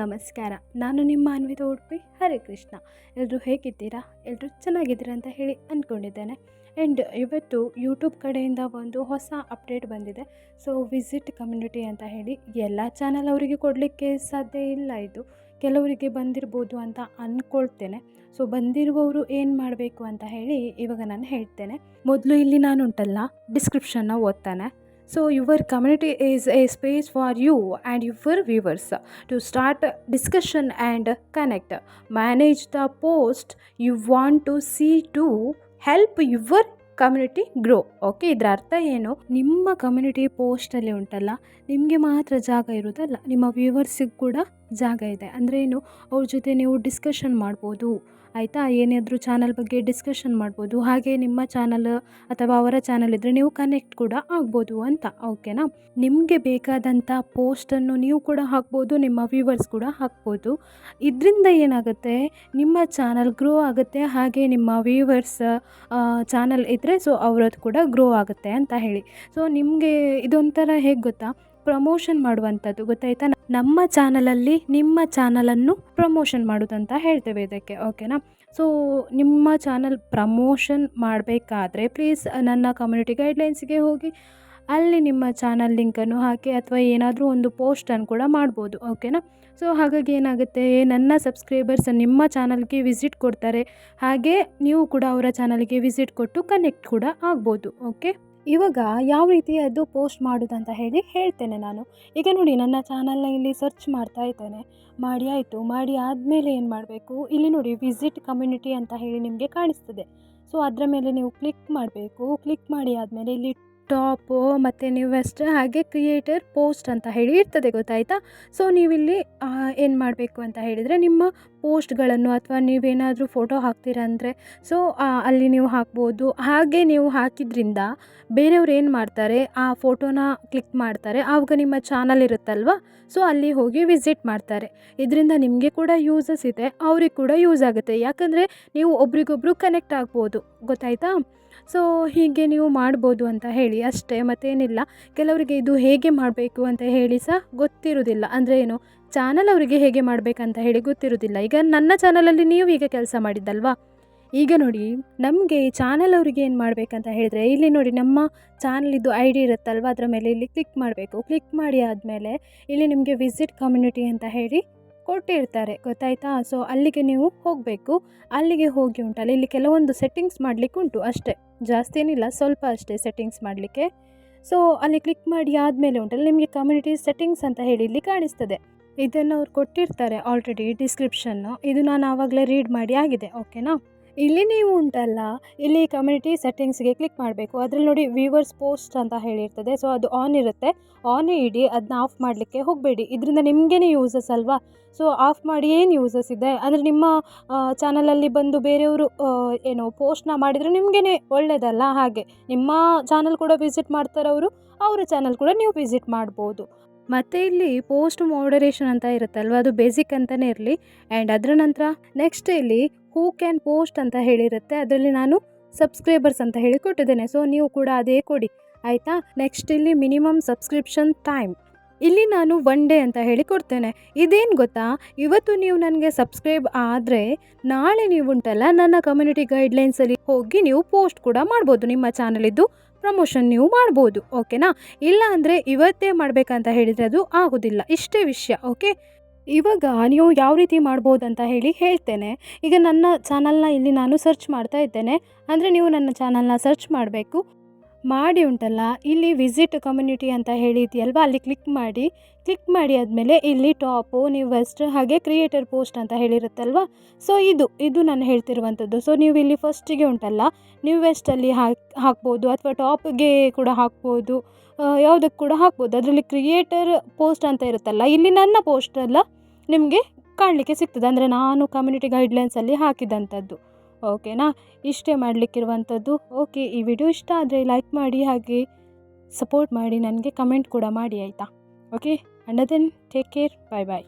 ನಮಸ್ಕಾರ. ನಾನು ನಿಮ್ಮ ಅನ್ವಿತ ಉಡುಪಿ, ಹರೇ ಕೃಷ್ಣ. ಎಲ್ಲರೂ ಹೇಗಿದ್ದೀರಾ? ಎಲ್ಲರೂ ಚೆನ್ನಾಗಿದ್ದೀರಾ ಅಂತ ಹೇಳಿ ಅಂದ್ಕೊಂಡಿದ್ದೇನೆ ಆ್ಯಂಡ್ ಇವತ್ತು ಯೂಟ್ಯೂಬ್ ಕಡೆಯಿಂದ ಒಂದು ಹೊಸ ಅಪ್ಡೇಟ್ ಬಂದಿದೆ. ಸೊ ವಿಸಿಟ್ ಕಮ್ಯುನಿಟಿ ಅಂತ ಹೇಳಿ ಎಲ್ಲ ಚಾನಲ್ ಅವರಿಗೆ ಕೊಡಲಿಕ್ಕೆ ಸಾಧ್ಯ ಇಲ್ಲ ಇದು. ಕೆಲವರಿಗೆ ಬಂದಿರ್ಬೋದು ಅಂತ ಅಂದ್ಕೊಳ್ತೇನೆ ಸೊ ಬಂದಿರುವವರು ಏನು ಮಾಡಬೇಕು ಅಂತ ಹೇಳಿ ಇವಾಗ ನಾನು ಹೇಳ್ತೇನೆ. ಮೊದಲು ಇಲ್ಲಿ ನಾನು ಉಂಟಲ್ಲ ಡಿಸ್ಕ್ರಿಪ್ಷನ್ನ ಓದ್ತಾನೆ. So your community is a space for you and your viewers to start discussion and connect manage the post you want to see to help your community grow okay ಇದರ ಅರ್ಥ ಏನು? ನಿಮ್ಮ ಕಮ್ಯುನಿಟಿ ಪೋಸ್ಟಲ್ಲಿ ಉಂಟಲ್ಲ, ನಿಮಗೆ ಮಾತ್ರ ಜಾಗ ಇರೋದಲ್ಲ ನಿಮ್ಮ ವ್ಯೂವರ್ಸಿಗೆ ಕೂಡ ಜಾಗ ಇದೆ. ಅಂದರೆ ಏನು? ಅವ್ರ ಜೊತೆ ನೀವು ಡಿಸ್ಕಷನ್ ಮಾಡ್ಬೋದು. ಆಯಿತಾ? ಏನಾದರೂ ಚಾನಲ್ ಬಗ್ಗೆ ಡಿಸ್ಕಷನ್ ಮಾಡ್ಬೋದು. ಹಾಗೆ ನಿಮ್ಮ ಚಾನಲ್ ಅಥವಾ ಅವರ ಚಾನಲ್ ಇದ್ದರೆ ನೀವು ಕನೆಕ್ಟ್ ಕೂಡ ಆಗ್ಬೋದು ಅಂತ. ಓಕೆನಾ ನಿಮಗೆ ಬೇಕಾದಂಥ ಪೋಸ್ಟನ್ನು ನೀವು ಕೂಡ ಹಾಕ್ಬೋದು, ನಿಮ್ಮ ವ್ಯೂವರ್ಸ್ ಕೂಡ ಹಾಕ್ಬೋದು. ಇದರಿಂದ ಏನಾಗುತ್ತೆ? ನಿಮ್ಮ ಚಾನಲ್ ಗ್ರೋ ಆಗುತ್ತೆ. ಹಾಗೆ ನಿಮ್ಮ ವ್ಯೂವರ್ಸ್ ಚಾನಲ್ ಇದ್ದರೆ ಸೊ ಅವರದ್ದು ಕೂಡ ಗ್ರೋ ಆಗುತ್ತೆ ಅಂತ ಹೇಳಿ. ಸೊ ನಿಮಗೆ ಇದೊಂಥರ ಹೇಗೆ ಗೊತ್ತಾ? ಪ್ರಮೋಷನ್ ಮಾಡುವಂಥದ್ದು, ಗೊತ್ತಾಯ್ತಾ? ನಮ್ಮ ಚಾನಲಲ್ಲಿ ನಿಮ್ಮ ಚಾನಲನ್ನು ಪ್ರಮೋಷನ್ ಮಾಡೋದಂತ ಹೇಳ್ತೇವೆ ಇದಕ್ಕೆ ಓಕೆನಾ ಸೊ ನಿಮ್ಮ ಚಾನಲ್ ಪ್ರಮೋಷನ್ ಮಾಡಬೇಕಾದ್ರೆ ಪ್ಲೀಸ್ ನನ್ನ ಕಮ್ಯುನಿಟಿ ಗೈಡ್ಲೈನ್ಸ್ಗೆ ಹೋಗಿ, ಅಲ್ಲಿ ನಿಮ್ಮ ಚಾನಲ್ ಲಿಂಕನ್ನು ಹಾಕಿ, ಅಥವಾ ಏನಾದರೂ ಒಂದು ಪೋಸ್ಟನ್ನು ಕೂಡ ಮಾಡ್ಬೋದು ಓಕೆನಾ ಸೊ ಹಾಗಾಗಿ ಏನಾಗುತ್ತೆ, ನನ್ನ ಸಬ್ಸ್ಕ್ರೈಬರ್ಸ್ ನಿಮ್ಮ ಚಾನಲ್ಗೆ ವಿಸಿಟ್ ಕೊಡ್ತಾರೆ, ಹಾಗೆ ನೀವು ಕೂಡ ಅವರ ಚಾನಲ್ಗೆ ವಿಸಿಟ್ ಕೊಟ್ಟು ಕನೆಕ್ಟ್ ಕೂಡ ಆಗ್ಬೋದು ಓಕೆ ಇವಾಗ ಯಾವ ರೀತಿ ಅದು ಪೋಸ್ಟ್ ಮಾಡೋದಂತ ಹೇಳಿ ಹೇಳ್ತೇನೆ ನಾನು. ಈಗ ನೋಡಿ, ನನ್ನ ಚಾನಲ್ನ ಇಲ್ಲಿ ಸರ್ಚ್ ಮಾಡ್ತಾ ಇದ್ದೇನೆ. ಮಾಡಿ ಆಯಿತು, ಮಾಡಿ ಆದಮೇಲೆ ಏನು ಮಾಡಬೇಕು? ಇಲ್ಲಿ ನೋಡಿ ವಿಸಿಟ್ ಕಮ್ಯುನಿಟಿ ಅಂತ ಹೇಳಿ ನಿಮಗೆ ಕಾಣಿಸ್ತದೆ. ಸೊ ಅದರ ಮೇಲೆ ನೀವು ಕ್ಲಿಕ್ ಮಾಡಬೇಕು. ಕ್ಲಿಕ್ ಮಾಡಿ ಆದಮೇಲೆ ಇಲ್ಲಿ ಟಾಪು ಮತ್ತು ನೀವು ವೆಸ್ಟ್ ಹಾಗೆ ಕ್ರಿಯೇಟರ್ ಪೋಸ್ಟ್ ಅಂತ ಹೇಳಿ ಇರ್ತದೆ, ಗೊತ್ತಾಯ್ತಾ? ಸೊ ನೀವಿಲ್ಲಿ ಏನು ಮಾಡಬೇಕು ಅಂತ ಹೇಳಿದರೆ ನಿಮ್ಮ ಪೋಸ್ಟ್ಗಳನ್ನು ಅಥವಾ ನೀವೇನಾದರೂ ಫೋಟೋ ಹಾಕ್ತೀರಾ ಅಂದರೆ ಸೊ ಅಲ್ಲಿ ನೀವು ಹಾಕ್ಬೋದು. ಹಾಗೆ ನೀವು ಹಾಕಿದ್ರಿಂದ ಬೇರೆಯವ್ರು ಏನು ಮಾಡ್ತಾರೆ, ಆ ಫೋಟೋನ ಕ್ಲಿಕ್ ಮಾಡ್ತಾರೆ. ಆವಾಗ ನಿಮ್ಮ ಚಾನಲ್ ಇರುತ್ತಲ್ವ? ಸೊ ಅಲ್ಲಿ ಹೋಗಿ ವಿಸಿಟ್ ಮಾಡ್ತಾರೆ. ಇದರಿಂದ ನಿಮಗೆ ಕೂಡ ಯೂಸಸ್ ಇದೆ, ಅವ್ರಿಗೆ ಕೂಡ ಯೂಸ್ ಆಗುತ್ತೆ. ಯಾಕಂದರೆ ನೀವು ಒಬ್ರಿಗೊಬ್ರು ಕನೆಕ್ಟ್ ಆಗ್ಬೋದು, ಗೊತ್ತಾಯ್ತಾ? ಸೊ ಹೀಗೆ ನೀವು ಮಾಡ್ಬೋದು ಅಂತ ಹೇಳಿ, ಅಷ್ಟೇ, ಮತ್ತೇನಿಲ್ಲ. ಕೆಲವರಿಗೆ ಇದು ಹೇಗೆ ಮಾಡಬೇಕು ಅಂತ ಹೇಳಿ ಸಹ ಗೊತ್ತಿರೋದಿಲ್ಲ ಅಂದರೆ ಏನು, ಚಾನಲ್ ಅವರಿಗೆ ಹೇಗೆ ಮಾಡಬೇಕಂತ ಹೇಳಿ ಗೊತ್ತಿರೋದಿಲ್ಲ ಈಗ ನನ್ನ ಚಾನಲಲ್ಲಿ ನೀವು ಈಗ ಕೆಲಸ ಮಾಡಿದ್ದಲ್ವಾ? ಈಗ ನೋಡಿ, ನಮಗೆ ಚಾನಲ್ ಅವರಿಗೆ ಏನು ಮಾಡಬೇಕಂತ ಹೇಳಿದ್ರೆ, ಇಲ್ಲಿ ನೋಡಿ ನಮ್ಮ ಚಾನಲಿದ್ದು ಐ ಡಿ ಇರುತ್ತಲ್ವ, ಅದರ ಮೇಲೆ ಇಲ್ಲಿ ಕ್ಲಿಕ್ ಮಾಡಬೇಕು. ಕ್ಲಿಕ್ ಮಾಡಿ ಆದಮೇಲೆ ಇಲ್ಲಿ ನಿಮಗೆ ವಿಸಿಟ್ ಕಮ್ಯುನಿಟಿ ಅಂತ ಹೇಳಿ ಕೊಟ್ಟಿರ್ತಾರೆ. ಗೊತ್ತಾಯ್ತಾ? ಸೊ ಅಲ್ಲಿಗೆ ನೀವು ಹೋಗಬೇಕು. ಅಲ್ಲಿಗೆ ಹೋಗಿ ಉಂಟಲ್ಲ, ಇಲ್ಲಿ ಕೆಲವೊಂದು ಸೆಟ್ಟಿಂಗ್ಸ್ ಮಾಡಲಿಕ್ಕೆ ಉಂಟು ಅಷ್ಟೇ. ಜಾಸ್ತಿ ಏನಿಲ್ಲ, ಸ್ವಲ್ಪ ಅಷ್ಟೇ ಸೆಟ್ಟಿಂಗ್ಸ್ ಮಾಡಲಿಕ್ಕೆ. ಸೊ ಅಲ್ಲಿ ಕ್ಲಿಕ್ ಮಾಡಿ ಆದಮೇಲೆ ಉಂಟಲ್ಲ, ನಿಮಗೆ ಕಮ್ಯುನಿಟಿ ಸೆಟ್ಟಿಂಗ್ಸ್ ಅಂತ ಹೇಳಿ ಇಲ್ಲಿ ಕಾಣಿಸ್ತದೆ. ಇದನ್ನು ಅವ್ರು ಕೊಟ್ಟಿರ್ತಾರೆ ಆಲ್ರೆಡಿ ಡಿಸ್ಕ್ರಿಪ್ಷನ್ನು ಇದು ನಾನು ಆವಾಗಲೇ ರೀಡ್ ಮಾಡಿ ಆಗಿದೆ ಓಕೆನಾ ಇಲ್ಲಿ ನೀವು ಉಂಟಲ್ಲ, ಇಲ್ಲಿ ಕಮ್ಯುನಿಟಿ ಸೆಟ್ಟಿಂಗ್ಸ್ಗೆ ಕ್ಲಿಕ್ ಮಾಡಬೇಕು. ಅದರಲ್ಲಿ ನೋಡಿ ವ್ಯೂವರ್ಸ್ ಪೋಸ್ಟ್ ಅಂತ ಹೇಳಿರ್ತದೆ. ಸೊ ಅದು ಆನ್ ಇರುತ್ತೆ. ಆನ್ ಇಡಿ ಅದನ್ನ ಆಫ್ ಮಾಡಲಿಕ್ಕೆ ಹೋಗಬೇಡಿ. ಇದರಿಂದ ನಿಮಗೇನೆ ಯೂಸಸ್ ಅಲ್ವಾ? ಸೊ ಆಫ್ ಮಾಡಿ ಏನು ಯೂಸಸ್ ಇದೆ? ಅಂದರೆ ನಿಮ್ಮ ಚಾನಲಲ್ಲಿ ಬಂದು ಬೇರೆಯವರು ಏನು ಪೋಸ್ಟ್ನ ಮಾಡಿದರೆ ನಿಮಗೇನೆ ಒಳ್ಳೆಯದಲ್ಲ ಹಾಗೆ. ನಿಮ್ಮ ಚಾನಲ್ ಕೂಡ ವಿಸಿಟ್ ಮಾಡ್ತಾರೆ ಅವರು ಅವರ ಚಾನಲ್ ಕೂಡ ನೀವು ವಿಸಿಟ್ ಮಾಡ್ಬೋದು. ಮತ್ತು ಇಲ್ಲಿ ಪೋಸ್ಟ್ ಮಾಡರೇಷನ್ ಅಂತ ಇರುತ್ತಲ್ವ? ಅದು ಬೇಸಿಕ್ ಅಂತಲೇ ಇರಲಿ. ಆ್ಯಂಡ್ ಅದರ ನಂತರ ನೆಕ್ಸ್ಟ್ ಇಲ್ಲಿ ಹೂ ಕ್ಯಾನ್ ಪೋಸ್ಟ್ ಅಂತ ಹೇಳಿರುತ್ತೆ. ಅದರಲ್ಲಿ ನಾನು ಸಬ್ಸ್ಕ್ರೈಬರ್ಸ್ ಅಂತ ಹೇಳಿ ಕೊಟ್ಟಿದ್ದೇನೆ. ಸೊ ನೀವು ಕೂಡ ಅದೇ ಕೊಡಿ. ಆಯಿತಾ? ನೆಕ್ಸ್ಟ್ ಇಲ್ಲಿ ಮಿನಿಮಮ್ ಸಬ್ಸ್ಕ್ರಿಪ್ಷನ್ ಟೈಮ್ ಇಲ್ಲಿ ನಾನು ಒನ್ ಡೇ ಅಂತ ಹೇಳಿ ಕೊಡ್ತೇನೆ. ಇದೇನು ಗೊತ್ತಾ? ಇವತ್ತು ನೀವು ನನಗೆ ಸಬ್ಸ್ಕ್ರೈಬ್ ಆದರೆ ನಾಳೆ ನೀವು ಉಂಟಲ್ಲ, ನನ್ನ ಕಮ್ಯುನಿಟಿ ಗೈಡ್ಲೈನ್ಸಲ್ಲಿ ಹೋಗಿ ನೀವು ಪೋಸ್ಟ್ ಕೂಡ ಮಾಡ್ಬೋದು, ನಿಮ್ಮ ಚಾನಲಿದ್ದು ಪ್ರಮೋಷನ್ ನೀವು ಮಾಡ್ಬೋದು ಓಕೆನಾ ಇಲ್ಲ ಅಂದರೆ ಇವತ್ತೇ ಮಾಡಬೇಕಂತ ಹೇಳಿದರೆ ಅದು ಆಗೋದಿಲ್ಲ, ಇಷ್ಟೇ ವಿಷಯ ಓಕೆ ಇವಾಗ ನೀವು ಯಾವ ರೀತಿ ಮಾಡ್ಬೋದು ಅಂತ ಹೇಳಿ ಹೇಳ್ತೇನೆ. ಈಗ ನನ್ನ ಚಾನಲ್ನ ಇಲ್ಲಿ ನಾನು ಸರ್ಚ್ ಮಾಡ್ತಾ ಇದ್ದೇನೆ. ಅಂದರೆ ನೀವು ನನ್ನ ಚಾನಲ್ನ ಸರ್ಚ್ ಮಾಡಬೇಕು. ಮಾಡಿ ಉಂಟಲ್ಲ, ಇಲ್ಲಿ ವಿಸಿಟ್ ಕಮ್ಯುನಿಟಿ ಅಂತ ಹೇಳಿದೆಯಲ್ವಾ, ಅಲ್ಲಿ ಕ್ಲಿಕ್ ಮಾಡಿ ಕ್ಲಿಕ್ ಮಾಡಿ ಆದಮೇಲೆ ಇಲ್ಲಿ ಟಾಪು ನೀವು ವೆಸ್ಟ್ ಹಾಗೆ ಕ್ರಿಯೇಟರ್ ಪೋಸ್ಟ್ ಅಂತ ಹೇಳಿರುತ್ತಲ್ವ? ಸೊ ಇದು ಇದು ನಾನು ಹೇಳ್ತಿರುವಂಥದ್ದು. ಸೊ ನೀವು ಇಲ್ಲಿ ಫಸ್ಟಿಗೆ ಉಂಟಲ್ಲ ನೀವು ವೆಸ್ಟಲ್ಲಿ ಹಾಕಿ ಹಾಕ್ಬೋದು, ಅಥವಾ ಟಾಪ್ಗೆ ಕೂಡ ಹಾಕ್ಬೋದು ಯಾವುದಕ್ಕೆ ಕೂಡ ಹಾಕ್ಬೋದು. ಅದರಲ್ಲಿ ಕ್ರಿಯೇಟರ್ ಪೋಸ್ಟ್ ಅಂತ ಇರುತ್ತಲ್ಲ, ಇಲ್ಲಿ ನನ್ನ ಪೋಸ್ಟೆಲ್ಲ ನಿಮಗೆ ಕಾಣಲಿಕ್ಕೆ ಸಿಗ್ತದೆ. ಅಂದರೆ ನಾನು ಕಮ್ಯುನಿಟಿ ಗೈಡ್ಲೈನ್ಸಲ್ಲಿ ಹಾಕಿದಂಥದ್ದು. ಓಕೆನಾ? ಇಷ್ಟೇ ಮಾಡಲಿಕ್ಕಿರುವಂಥದ್ದು. ಓಕೆ, ಈ ವಿಡಿಯೋ ಇಷ್ಟ ಆದರೆ ಲೈಕ್ ಮಾಡಿ ಹಾಗೆ ಸಪೋರ್ಟ್ ಮಾಡಿ, ನನಗೆ ಕಮೆಂಟ್ ಕೂಡ ಮಾಡಿ ಆಯಿತಾ? Okay and then take care bye bye